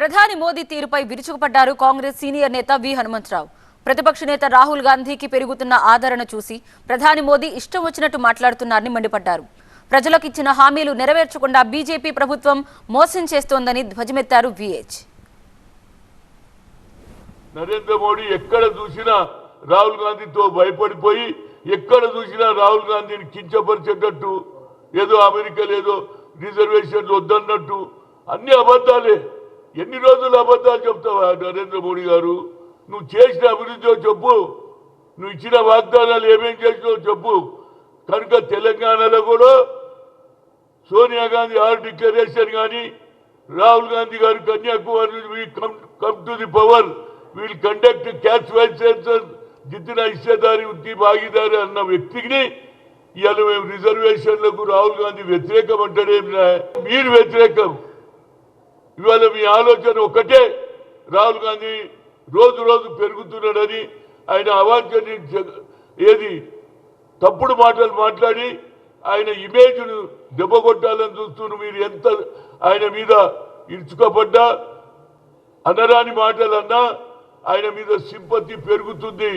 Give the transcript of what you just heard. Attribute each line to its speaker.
Speaker 1: ప్రధాని మోదీ తీరుపై విరుచుకుపడ్డారు కాంగ్రెస్ సీనియర్ నేత వి హనుమంతరావు. ప్రతిపక్ష నేత రాహుల్ గాంధీకి పెరుగుతున్న ఆదరణ చూసి ప్రధాని మోదీ ఇష్టం వచ్చినట్టు మాట్లాడుతున్నారని మండిపడ్డారు. ప్రజలకు ఇచ్చిన హామీలు నెరవేర్చకుండా బీజేపీ ప్రభుత్వం మోసం చేస్తోందని ధ్వజమెత్తారు విహెచ్
Speaker 2: నరేంద్ర మోడీ ఎక్కడ చూసినా రాహుల్ గాంధీతో భయపడిపోయి ఎక్కడ చూసినా రాహుల్ గాంధీని కించపరిచేటట్టు ఏదో అమెరికా లేదో రిజర్వేషన్లు వద్దన్నట్టు అన్ని అబద్ధాలే. ఎన్ని రోజులు అబద్ధాలు చెప్తావా నరేంద్ర మోడీ గారు? నువ్వు చేసిన అభివృద్ధి చెప్పు. నువ్వు ఇచ్చిన వాగ్దానాలు ఏమేం చేసినావో చెప్పు. కనుక తెలంగాణలో కూడా సోనియా గాంధీ ఆర్ డిక్లరేషన్ కానీ రాహుల్ గాంధీ గారు Kanyakumari we come come to the power we'll conduct caste wise census జితిన హిస్సేదారి ఉత్తి భాగీదారి అన్న వ్యక్తిని ఇవాళ మేము రిజర్వేషన్లకు రాహుల్ గాంధీ వ్యతిరేకం అంటాడేమి మీరు వ్యతిరేకం. ఇవాళ మీ ఆలోచన ఒకటే. రాహుల్ గాంధీ రోజు రోజు పెరుగుతున్నాడని ఆయన అవాంఛని ఏది తప్పుడు మాటలు మాట్లాడి ఆయన ఇమేజ్ను దెబ్బకొట్టాలని చూస్తున్న మీరు ఎంత ఆయన మీద ఇరుచుకోబడ్డా అనరాని మాటలన్నా ఆయన మీద సింపతి పెరుగుతుంది.